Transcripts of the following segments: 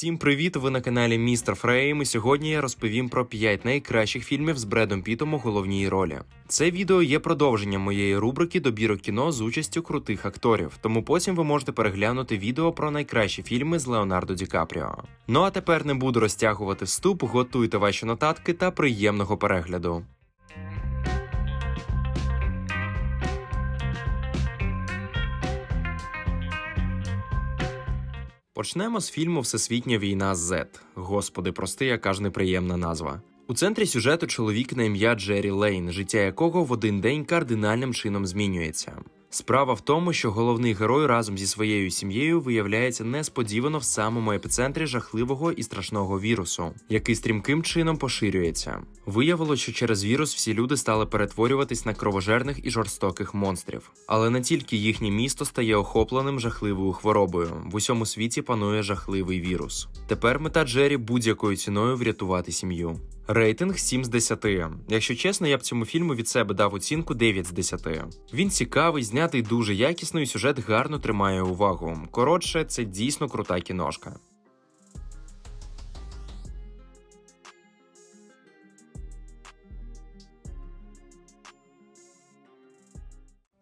Всім привіт! Ви на каналі Містер Фрейм. І сьогодні я розповім про 5 найкращих фільмів з Бредом Пітом у головній ролі. Це відео є продовженням моєї рубрики Добірок кіно з участю крутих акторів, тому потім ви можете переглянути відео про найкращі фільми з Леонардо Ді Капріо. Ну а тепер не буду розтягувати вступ, готуйте ваші нотатки та приємного перегляду. Почнемо з фільму Всесвітня війна Z. Господи, прости, яка ж неприємна назва. У центрі сюжету чоловік на ім'я Джері Лейн, життя якого в один день кардинальним чином змінюється. Справа в тому, що головний герой разом зі своєю сім'єю виявляється несподівано в самому епіцентрі жахливого і страшного вірусу, який стрімким чином поширюється. Виявилось, що через вірус всі люди стали перетворюватись на кровожерних і жорстоких монстрів. Але не тільки їхнє місто стає охопленим жахливою хворобою. В усьому світі панує жахливий вірус. Тепер мета Джері будь-якою ціною врятувати сім'ю. Рейтинг 7 з 10. Якщо чесно, я б цьому фільму від себе дав оцінку 9 з 10. Він цікавий, знятий дуже якісно, і сюжет гарно тримає увагу. Коротше, це дійсно крута кіношка.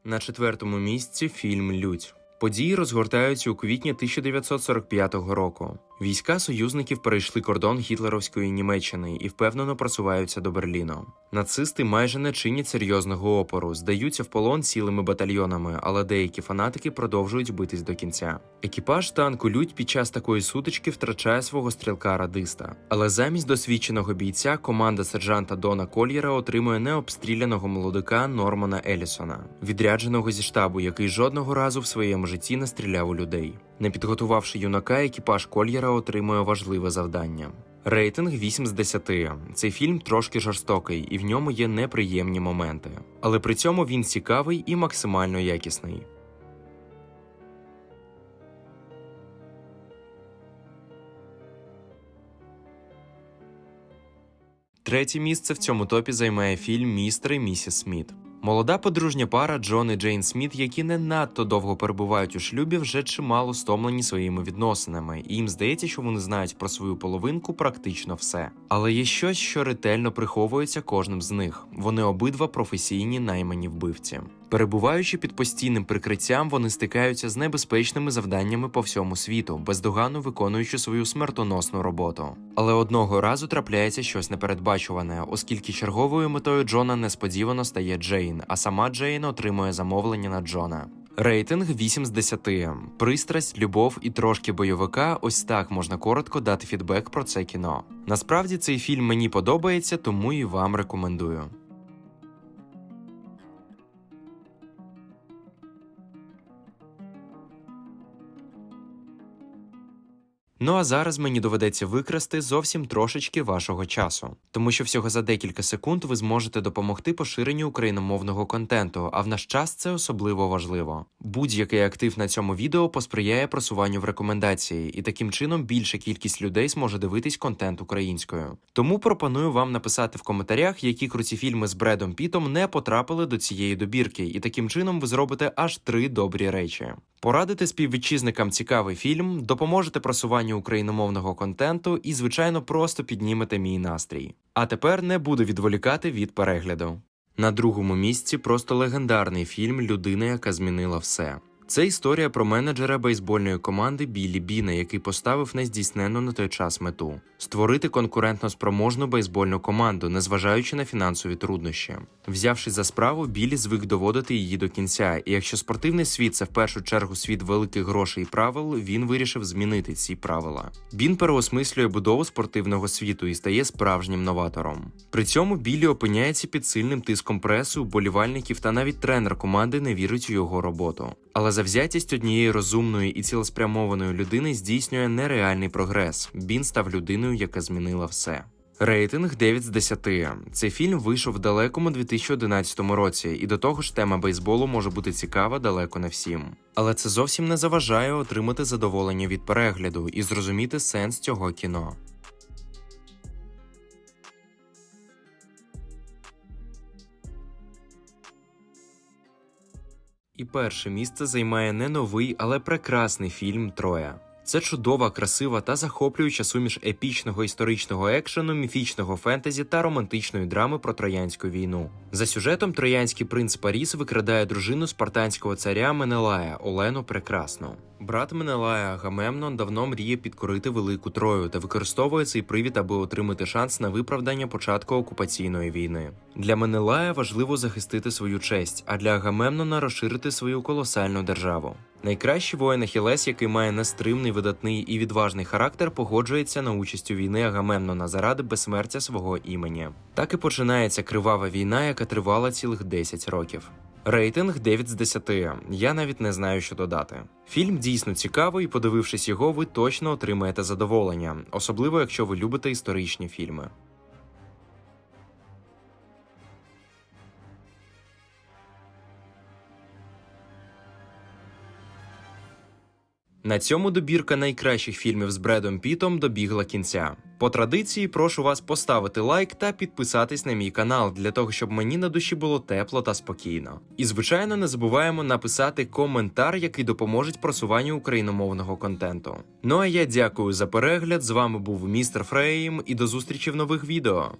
На четвертому місці фільм Людь. Події розгортаються у квітні 1945 року. Війська союзників перейшли кордон гітлерівської Німеччини і впевнено просуваються до Берліну. Нацисти майже не чинять серйозного опору, здаються в полон цілими батальйонами, але деякі фанатики продовжують битись до кінця. Екіпаж танку Людь під час такої сутички втрачає свого стрілка-радиста. Але замість досвідченого бійця команда сержанта Дона Кольєра отримує необстріляного молодика Нормана Елісона, відрядженого зі штабу, який жодного разу в своєму житті не стріляв у людей. Не підготувавши юнака, екіпаж Кольєра отримує важливе завдання. Рейтинг 8 з 10. Цей фільм трошки жорстокий, і в ньому є неприємні моменти. Але при цьому він цікавий і максимально якісний. Третє місце в цьому топі займає фільм Містер і місіс Сміт. Молода подружня пара Джон і Джейн Сміт, які не надто довго перебувають у шлюбі, вже чимало стомлені своїми відносинами, і їм здається, що вони знають про свою половинку практично все. Але є щось, що ретельно приховується кожним з них. Вони обидва професійні наймані вбивці. Перебуваючи під постійним прикриттям, вони стикаються з небезпечними завданнями по всьому світу, бездоганно виконуючи свою смертоносну роботу. Але одного разу трапляється щось непередбачуване, оскільки черговою метою Джона несподівано стає Джейн, а сама Джейн отримує замовлення на Джона. Рейтинг 8 з 10. Пристрасть, любов і трошки бойовика. Ось так можна коротко дати фідбек про це кіно. Насправді цей фільм мені подобається, тому і вам рекомендую. Ну а зараз мені доведеться викрасти зовсім трошечки вашого часу, тому що всього за декілька секунд ви зможете допомогти поширенню україномовного контенту, а в наш час це особливо важливо. Будь-який актив на цьому відео посприяє просуванню в рекомендації, і таким чином більша кількість людей зможе дивитись контент українською. Тому пропоную вам написати в коментарях, які круті фільми з Бредом Пітом не потрапили до цієї добірки, і таким чином ви зробите аж три добрі речі. Порадити співвітчизникам цікавий фільм, допоможете просуванню україномовного контенту і, звичайно, просто піднімете мій настрій. А тепер не буду відволікати від перегляду. На другому місці просто легендарний фільм Людина, яка змінила все. Це історія про менеджера бейсбольної команди Біллі Біна, який поставив нездійсненну на той час мету створити конкурентно спроможну бейсбольну команду, незважаючи на фінансові труднощі. Взявшись за справу, Біллі звик доводити її до кінця. І якщо спортивний світ це в першу чергу світ великих грошей і правил, він вирішив змінити ці правила. Бін переосмислює будову спортивного світу і стає справжнім новатором. При цьому Біллі опиняється під сильним тиском преси, болівальників та навіть тренер команди не вірить у його роботу. Але завзятість однієї розумної і цілеспрямованої людини здійснює нереальний прогрес. Бін став людиною, яка змінила все. Рейтинг 9 з 10. Цей фільм вийшов в далекому 2011 році, і до того ж тема бейсболу може бути цікава далеко не всім. Але це зовсім не заважає отримати задоволення від перегляду і зрозуміти сенс цього кіно. І перше місце займає не новий, але прекрасний фільм Троя. Це чудова, красива та захоплююча суміш епічного історичного екшену, міфічного фентезі та романтичної драми про Троянську війну. За сюжетом троянський принц Паріс викрадає дружину спартанського царя Менелая Олену Прекрасну. Брат Менелая Агамемнон давно мріє підкорити велику Трою та використовує цей привід, аби отримати шанс на виправдання початку окупаційної війни. Для Менелая важливо захистити свою честь, а для Агамемнона розширити свою колосальну державу. Найкращий воїн Ахілес, який має нестримний, видатний і відважний характер, погоджується на участь у війни Агамемнона заради безсмертя свого імені. Так і починається кривава війна, яка тривала цілих 10 років. Рейтинг 9 з 10. Я навіть не знаю, що додати. Фільм дійсно цікавий, і подивившись його, ви точно отримаєте задоволення, особливо якщо ви любите історичні фільми. На цьому добірка найкращих фільмів з Бредом Пітом добігла кінця. По традиції прошу вас поставити лайк та підписатись на мій канал для того, щоб мені на душі було тепло та спокійно. І звичайно, не забуваємо написати коментар, який допоможе просуванню україномовного контенту. Ну а я дякую за перегляд. З вами був містер Фрейм і до зустрічі в нових відео.